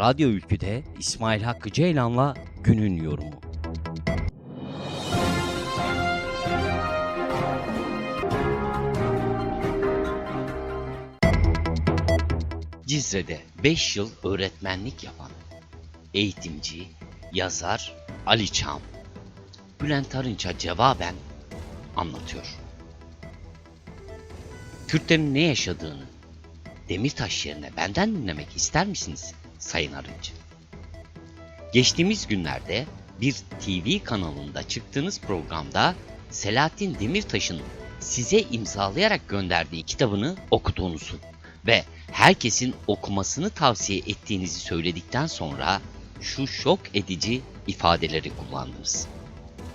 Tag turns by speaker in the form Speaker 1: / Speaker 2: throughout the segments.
Speaker 1: Radyo Ülkü'de İsmail Hakkı Ceylan'la günün yorumu. Cizre'de 5 yıl öğretmenlik yapan eğitimci, yazar Ali Çam, Bülent Arınç'a cevaben anlatıyor. Kürtlerin ne yaşadığını Demirtaş yerine benden dinlemek ister misiniz Sayın Arınç? Geçtiğimiz günlerde bir TV kanalında çıktığınız programda Selahattin Demirtaş'ın size imzalayarak gönderdiği kitabını okuduğunuzu ve herkesin okumasını tavsiye ettiğinizi söyledikten sonra şu şok edici ifadeleri kullandınız.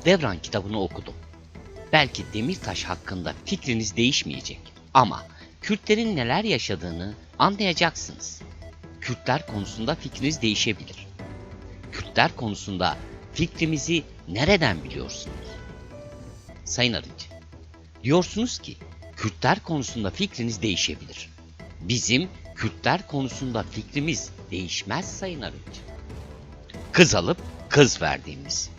Speaker 1: Devran kitabını okudum. Belki Demirtaş hakkında fikriniz değişmeyecek ama Kürtlerin neler yaşadığını anlayacaksınız. Kürtler konusunda fikriniz değişebilir. Kürtler konusunda fikrimizi nereden biliyorsunuz? Sayın Arınç, diyorsunuz ki Kürtler konusunda fikriniz değişebilir. Bizim Kürtler konusunda fikrimiz değişmez Sayın Arınç. Kız alıp kız verdiğimiz,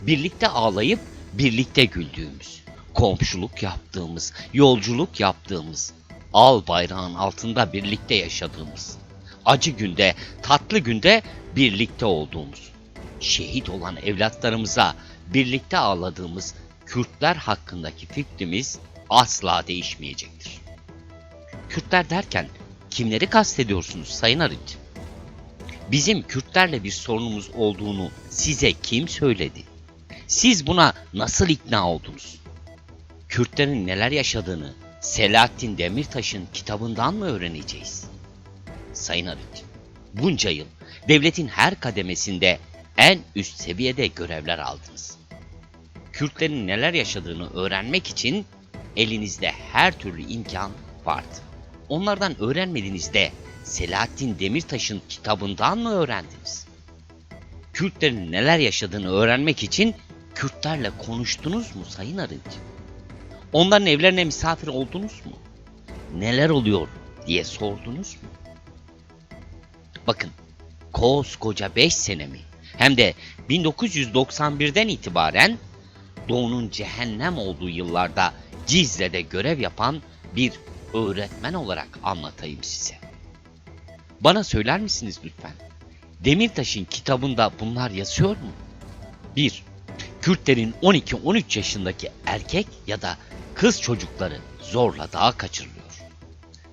Speaker 1: birlikte ağlayıp birlikte güldüğümüz, komşuluk yaptığımız, yolculuk yaptığımız, al bayrağın altında birlikte yaşadığımız, acı günde, tatlı günde birlikte olduğumuz, şehit olan evlatlarımıza birlikte ağladığımız Kürtler hakkındaki fikrimiz asla değişmeyecektir. Kürtler derken kimleri kastediyorsunuz Sayın Arınç? Bizim Kürtlerle bir sorunumuz olduğunu size kim söyledi? Siz buna nasıl ikna oldunuz? Kürtlerin neler yaşadığını Selahattin Demirtaş'ın kitabından mı öğreneceğiz? Sayın Arınç, bunca yıl devletin her kademesinde en üst seviyede görevler aldınız. Kürtlerin neler yaşadığını öğrenmek için elinizde her türlü imkan vardı. Onlardan öğrenmediğinizde Selahattin Demirtaş'ın kitabından mı öğrendiniz? Kürtlerin neler yaşadığını öğrenmek için Kürtlerle konuştunuz mu Sayın Arınç? Onların evlerine misafir oldunuz mu? Neler oluyor diye sordunuz mu? Bakın, koskoca 5 sene mi? Hem de 1991'den itibaren Doğu'nun cehennem olduğu yıllarda Cizre'de görev yapan bir öğretmen olarak anlatayım size. Bana söyler misiniz lütfen? Demirtaş'ın kitabında bunlar yazıyor mu? 1. Kürtlerin 12-13 yaşındaki erkek ya da kız çocukları zorla dağa kaçırılıyor.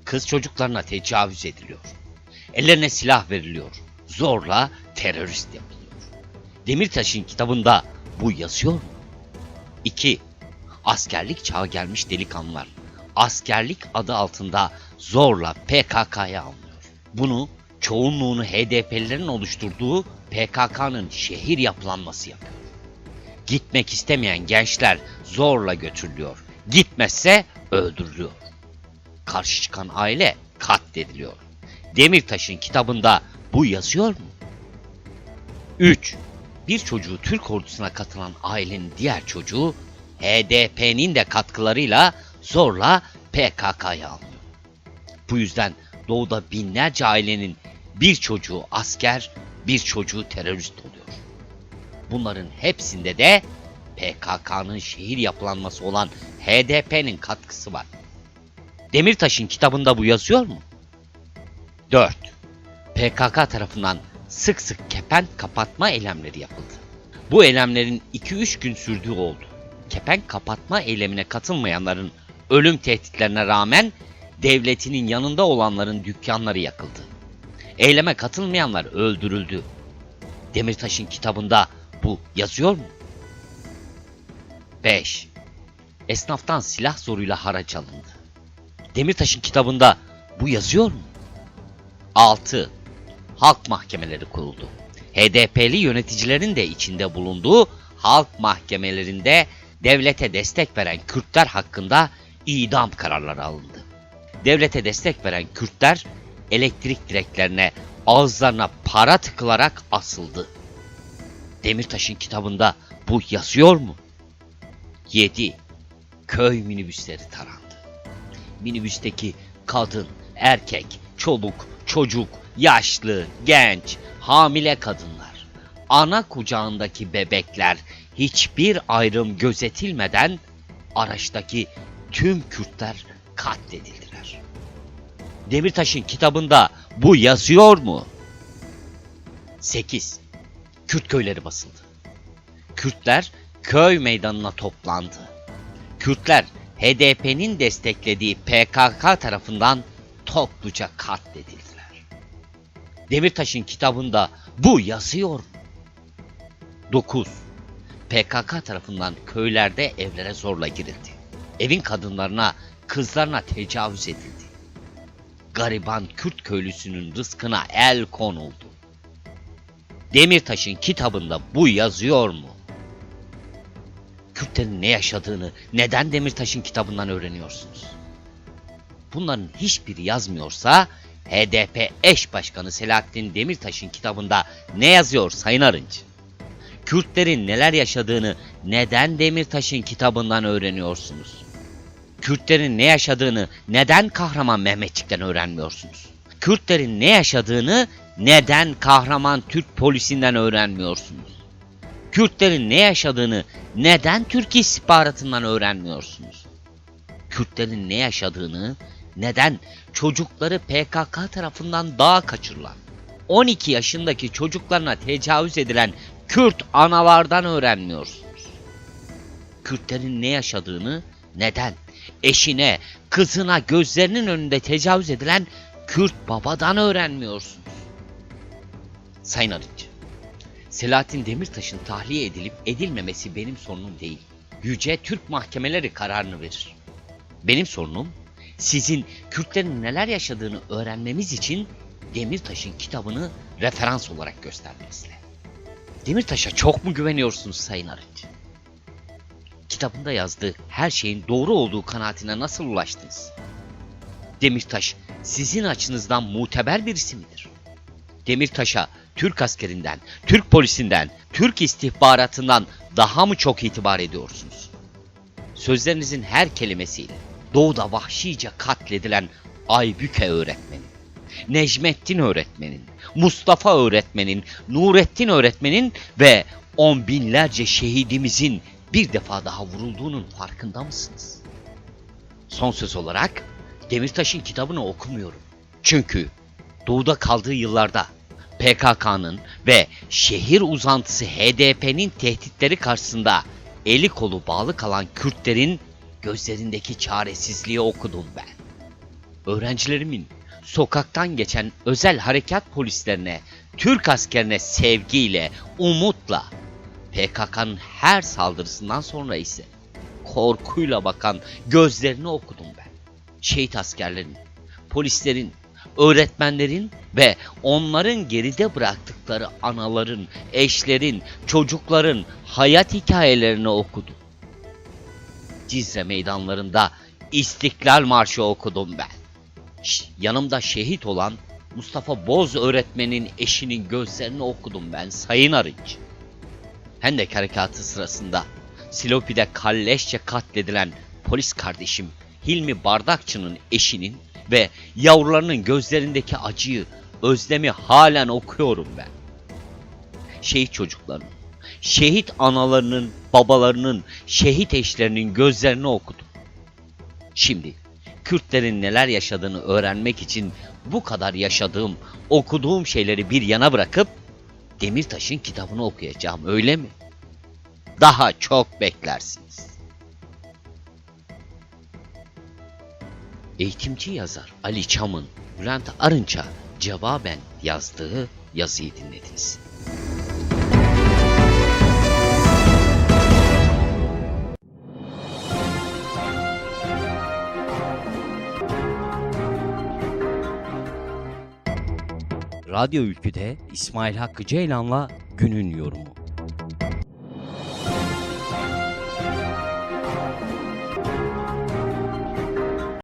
Speaker 1: Kız çocuklarına tecavüz ediliyor. Ellerine silah veriliyor. Zorla terörist yapılıyor. Demirtaş'ın kitabında bu yazıyor mu? 2. Askerlik çağı gelmiş delikanlılar askerlik adı altında zorla PKK'ya alınıyor. Bunu çoğunluğunu HDP'lilerin oluşturduğu PKK'nın şehir yapılanması yapıyor. Gitmek istemeyen gençler zorla götürülüyor. Gitmezse öldürülüyor. Karşı çıkan aile katlediliyor. Demirtaş'ın kitabında bu yazıyor mu? 3. Bir çocuğu Türk ordusuna katılan ailenin diğer çocuğu HDP'nin de katkılarıyla zorla PKK'ya alınıyor. Bu yüzden doğuda binlerce ailenin bir çocuğu asker, bir çocuğu terörist oluyor. Bunların hepsinde de PKK'nın şehir yapılanması olan HDP'nin katkısı var. Demirtaş'ın kitabında bu yazıyor mu? 4. PKK tarafından sık sık kepenk kapatma eylemleri yapıldı. Bu eylemlerin 2-3 gün sürdüğü oldu. Kepenk kapatma eylemine katılmayanların ölüm tehditlerine rağmen devletinin yanında olanların dükkanları yakıldı. Eyleme katılmayanlar öldürüldü. Demirtaş'ın kitabında bu yazıyor mu? 5. Esnaftan silah zoruyla haraç alındı. Demirtaş'ın kitabında bu yazıyor mu? 6. Halk mahkemeleri kuruldu. HDP'li yöneticilerin de içinde bulunduğu halk mahkemelerinde devlete destek veren Kürtler hakkında idam kararları alındı. Devlete destek veren Kürtler elektrik direklerine ağızlarına para tıkılarak asıldı. Demirtaş'ın kitabında bu yazıyor mu? 7. Köy minibüsleri tarandı. Minibüsteki kadın, erkek, çoluk, çocuk yaşlı, genç, hamile kadınlar, ana kucağındaki bebekler hiçbir ayrım gözetilmeden araçtaki tüm Kürtler katledildiler. Demirtaş'ın kitabında bu yazıyor mu? 8. Kürt köyleri basıldı. Kürtler köy meydanına toplandı. Kürtler HDP'nin desteklediği PKK tarafından topluca katledildiler. Demirtaş'ın kitabında bu yazıyor mu? 9. PKK tarafından köylerde evlere zorla girildi. Evin kadınlarına, kızlarına tecavüz edildi. Gariban Kürt köylüsünün rızkına el konuldu. Demirtaş'ın kitabında bu yazıyor mu? Kürtlerin ne yaşadığını neden Demirtaş'ın kitabından öğreniyorsunuz? Bunların hiçbiri yazmıyorsa HDP eş başkanı Selahattin Demirtaş'ın kitabında ne yazıyor Sayın Arınç? Kürtlerin neler yaşadığını neden Demirtaş'ın kitabından öğreniyorsunuz? Kürtlerin ne yaşadığını neden Kahraman Mehmetçik'ten öğrenmiyorsunuz? Kürtlerin ne yaşadığını neden kahraman Türk polisinden öğrenmiyorsunuz? Kürtlerin ne yaşadığını neden Türk istihbaratından öğrenmiyorsunuz? Kürtlerin ne yaşadığını neden çocukları PKK tarafından dağa kaçırılan, 12 yaşındaki çocuklarına tecavüz edilen Kürt analardan öğrenmiyorsunuz? Kürtlerin ne yaşadığını neden eşine, kızına gözlerinin önünde tecavüz edilen Kürt babadan öğrenmiyorsunuz? Sayın Arıcı, Selahattin Demirtaş'ın tahliye edilip edilmemesi benim sorunum değil. Yüce Türk mahkemeleri kararını verir. Benim sorunum sizin Kürtlerin neler yaşadığını öğrenmemiz için Demirtaş'ın kitabını referans olarak göstermenizle. Demirtaş'a çok mu güveniyorsunuz Sayın Arıcı? Kitabında yazdığı her şeyin doğru olduğu kanaatine nasıl ulaştınız? Demirtaş sizin açınızdan muteber birisi midir? Demirtaş'a Türk askerinden, Türk polisinden, Türk istihbaratından daha mı çok itibar ediyorsunuz? Sözlerinizin her kelimesiyle doğuda vahşice katledilen Aybüke öğretmenin, Necmettin öğretmenin, Mustafa öğretmenin, Nurettin öğretmenin ve on binlerce şehidimizin bir defa daha vurulduğunun farkında mısınız? Son söz olarak Demirtaş'ın kitabını okumuyorum. Çünkü doğuda kaldığı yıllarda PKK'nın ve şehir uzantısı HDP'nin tehditleri karşısında eli kolu bağlı kalan Kürtlerin gözlerindeki çaresizliği okudum ben. Öğrencilerimin sokaktan geçen özel harekat polislerine, Türk askerine sevgiyle, umutla, PKK'nın her saldırısından sonra ise korkuyla bakan gözlerini okudum ben. Şehit askerlerin, polislerin, öğretmenlerin ve onların geride bıraktıkları anaların, eşlerin, çocukların hayat hikayelerini okudum. Cizre meydanlarında İstiklal Marşı okudum ben. Ş- yanımda şehit olan Mustafa Boz öğretmenin eşinin gözlerini okudum ben Sayın Arınç. Hendek harekatı sırasında Silopi'de kalleşçe katledilen polis kardeşim Hilmi Bardakçı'nın eşinin ve yavrularının gözlerindeki acıyı, özlemi halen okuyorum ben. Şehit çocukların, şehit analarının, babalarının, şehit eşlerinin gözlerini okudum. Şimdi Kürtlerin neler yaşadığını öğrenmek için bu kadar yaşadığım, okuduğum şeyleri bir yana bırakıp Demirtaş'ın kitabını okuyacağım öyle mi? Daha çok beklersiniz. Eğitimci yazar Ali Çam'ın Bülent Arınç'a cevaben yazdığı yazıyı dinlediniz. Radyo Ülkü'de İsmail Hakkı Ceylan'la günün yorumu.